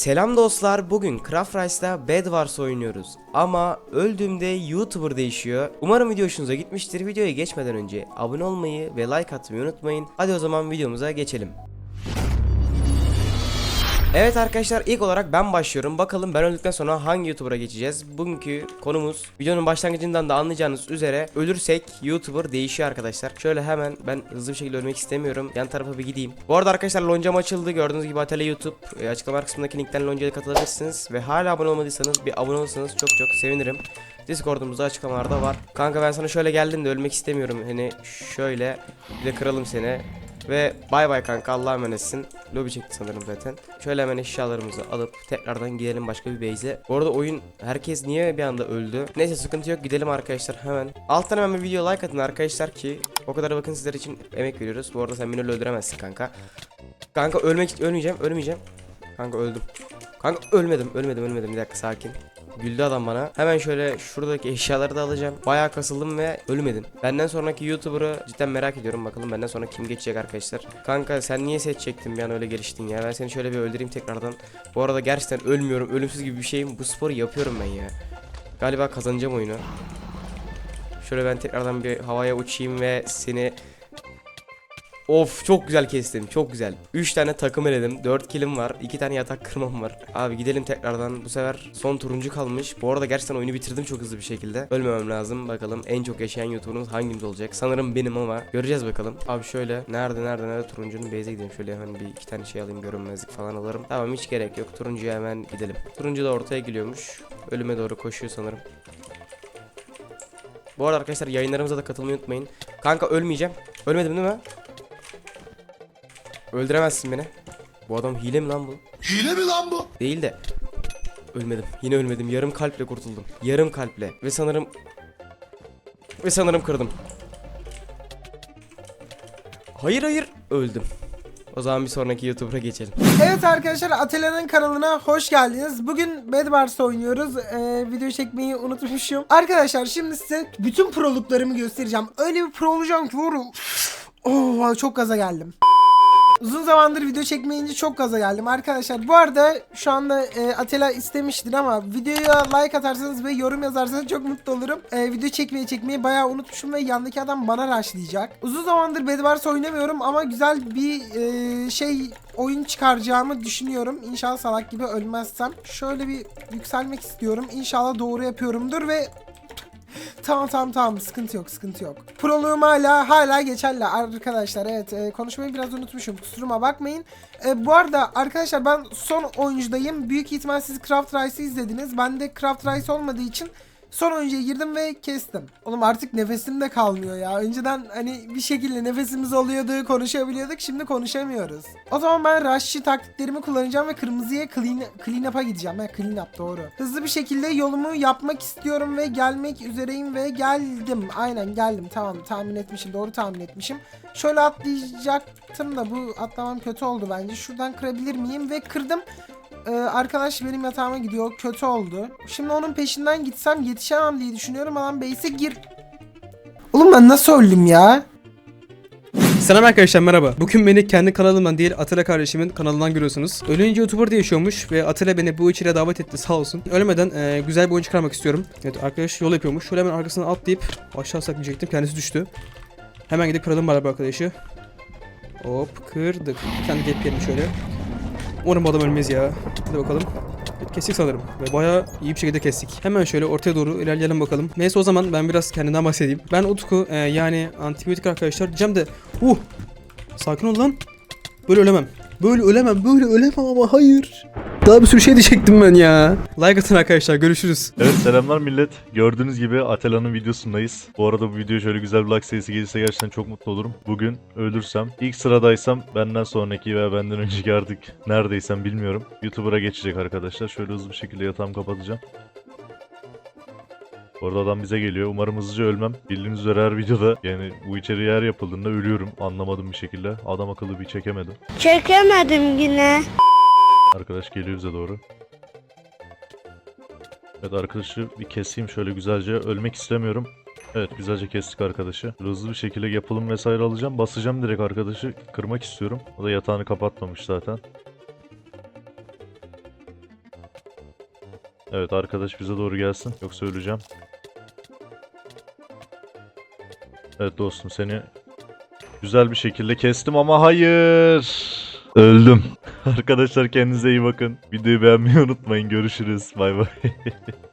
Selam dostlar. Bugün Craft Rice'da Bed Wars oynuyoruz. Ama öldüğümde YouTuber değişiyor. Umarım video hoşunuza gitmiştir. Videoya geçmeden önce abone olmayı ve like atmayı unutmayın. Hadi o zaman videomuza geçelim. Evet arkadaşlar ilk olarak ben başlıyorum. Bakalım ben öldükten sonra hangi YouTuber'a geçeceğiz? Bugünkü konumuz videonun başlangıcından da anlayacağınız üzere ölürsek YouTuber değişiyor arkadaşlar. Şöyle hemen ben hızlı bir şekilde ölmek istemiyorum. Yan tarafa bir gideyim. Bu arada arkadaşlar loncam açıldı. Gördüğünüz gibi Atölye YouTube. E, açıklama kısmındaki linkten loncaya katılabilirsiniz. Ve hala abone olmadıysanız bir abone olursanız çok çok sevinirim. Discord'umuz da açıklamalarda var. Kanka ben sana şöyle geldim de ölmek istemiyorum. Hani şöyle bir de kıralım seni. Ve bay bay kanka Allah'a emanetsin. Lobi çekti sanırım zaten. Şöyle hemen eşyalarımızı alıp tekrardan gidelim başka bir base'e. Bu arada oyun herkes niye bir anda öldü? Neyse sıkıntı yok gidelim arkadaşlar hemen. Alttan hemen bir video like atın arkadaşlar ki o kadar bakın sizler için emek veriyoruz. Bu arada sen beni öldüremezsin kanka. Kanka ölmek ölmeyeceğim ölmeyeceğim. Kanka öldüm. Kanka ölmedim ölmedim ölmedim bir dakika sakin. Güldü adam bana. Hemen şöyle şuradaki eşyaları da alacağım. Bayağı kasıldım ve ölmedim. Benden sonraki YouTuber'ı cidden merak ediyorum. Bakalım benden sonra kim geçecek arkadaşlar. Kanka sen niye seçecektin bir an öyle geliştin ya. Ben seni şöyle bir öldüreyim tekrardan. Bu arada gerçekten ölmüyorum. Ölümsüz gibi bir şeyim. Bu sporu yapıyorum ben ya. Galiba kazanacağım oyunu. Şöyle ben tekrardan bir havaya uçayım ve seni Of çok güzel kestim çok güzel. 3 tane takım eledim 4 kilim var 2 tane yatak kırmam var. Abi gidelim tekrardan bu sefer son turuncu kalmış. Bu arada gerçekten oyunu bitirdim çok hızlı bir şekilde. Ölmemem lazım bakalım en çok yaşayan youtuber'ımız hangimiz olacak? Sanırım benim ama göreceğiz bakalım. Abi şöyle nerede nerede nerede turuncunun base'e gidelim Şöyle hemen bir iki tane şey alayım görünmezlik falan alırım. Tamam hiç gerek yok turuncuya hemen gidelim. Turuncu da ortaya geliyormuş Ölüme doğru koşuyor sanırım. Bu arada arkadaşlar yayınlarımıza da katılmayı unutmayın. Kanka ölmeyeceğim. Ölmedim değil mi? Öldüremezsin beni. Bu adam hile mi lan bu? Hile mi lan bu? Değil de. Ölmedim. Yine ölmedim. Yarım kalple kurtuldum. Yarım kalple. Ve sanırım... Ve sanırım kırdım. Hayır hayır. Öldüm. O zaman bir sonraki YouTuber'a geçelim. Evet arkadaşlar Atela'nın kanalına hoş geldiniz. Bugün Bed Wars oynuyoruz. Ee, video çekmeyi unutmuşum. Arkadaşlar şimdi size bütün proluklarımı göstereceğim. Öyle bir pro olacağım ki var Oh, çok gaza geldim. Uzun zamandır video çekmeyince çok gaza geldim arkadaşlar. Bu arada şu anda e, Atela istemiştir ama videoya like atarsanız ve yorum yazarsanız çok mutlu olurum. E, video çekmeyi çekmeyi bayağı unutmuşum ve yandaki adam bana rushlayacak. Uzun zamandır Bed oynamıyorum ama güzel bir e, şey oyun çıkaracağımı düşünüyorum. İnşallah salak gibi ölmezsem. Şöyle bir yükselmek istiyorum. İnşallah doğru yapıyorumdur ve Tamam tamam tamam sıkıntı yok sıkıntı yok. Proluğum hala hala geçerli arkadaşlar. Evet e, konuşmayı biraz unutmuşum kusuruma bakmayın. E, bu arada arkadaşlar ben son oyuncudayım. Büyük ihtimal siz Craft Rice'ı izlediniz. Ben de Craft Rice olmadığı için son oyuncuya girdim ve kestim. Oğlum artık nefesim de kalmıyor ya. Önceden hani bir şekilde nefesimiz oluyordu, konuşabiliyorduk. Şimdi konuşamıyoruz. O zaman ben rush'çı taktiklerimi kullanacağım ve kırmızıya clean, clean up'a gideceğim. Ha, clean up doğru. Hızlı bir şekilde yolumu yapmak istiyorum ve gelmek üzereyim ve geldim. Aynen geldim. Tamam tahmin etmişim. Doğru tahmin etmişim. Şöyle atlayacaktım da bu atlamam kötü oldu bence. Şuradan kırabilir miyim? Ve kırdım. Ee, arkadaş benim yatağıma gidiyor. Kötü oldu. Şimdi onun peşinden gitsem yetişemem diye düşünüyorum. Adam base'e gir. Oğlum ben nasıl öldüm ya? Selam arkadaşlar merhaba. Bugün beni kendi kanalımdan değil Atilla kardeşimin kanalından görüyorsunuz. Ölünce YouTuber diye yaşıyormuş ve Atilla beni bu içeriye davet etti sağ olsun. Ölmeden e, güzel bir oyun çıkarmak istiyorum. Evet arkadaş yol yapıyormuş. Şöyle hemen arkasına atlayıp aşağı saklayacaktım. Kendisi düştü. Hemen gidip kıralım bu arkadaşı. Hop kırdık. Tane gap yedim şöyle. Umarım bu adam ölmez ya. Hadi bakalım. Kestik sanırım. Ve bayağı iyi bir şekilde kestik. Hemen şöyle ortaya doğru ilerleyelim bakalım. Neyse o zaman ben biraz kendimden bahsedeyim. Ben Utku e, yani antibiyotik arkadaşlar diyeceğim de. Uh! Sakin ol lan. Böyle ölemem. Böyle ölemem. Böyle ölemem ama hayır. Daha bir sürü şey diyecektim ben ya. Like atın arkadaşlar. Görüşürüz. Evet selamlar millet. Gördüğünüz gibi Atela'nın videosundayız. Bu arada bu video şöyle güzel bir like sayısı gelirse gerçekten çok mutlu olurum. Bugün ölürsem, ilk sıradaysam benden sonraki veya benden önceki artık neredeysem bilmiyorum. YouTuber'a geçecek arkadaşlar. Şöyle hızlı bir şekilde yatağımı kapatacağım. Bu arada adam bize geliyor. Umarım hızlıca ölmem. Bildiğiniz üzere her videoda yani bu içeriye her yapıldığında ölüyorum. Anlamadım bir şekilde. Adam akıllı bir çekemedim. Çekemedim yine. Arkadaş geliyor bize doğru. Evet arkadaşı bir keseyim şöyle güzelce. Ölmek istemiyorum. Evet güzelce kestik arkadaşı. Hızlı bir şekilde yapılım vesaire alacağım. Basacağım direkt arkadaşı. Kırmak istiyorum. O da yatağını kapatmamış zaten. Evet arkadaş bize doğru gelsin. Yoksa öleceğim. Evet dostum seni güzel bir şekilde kestim ama hayır. Öldüm. Arkadaşlar kendinize iyi bakın. Videoyu beğenmeyi unutmayın. Görüşürüz. Bay bay.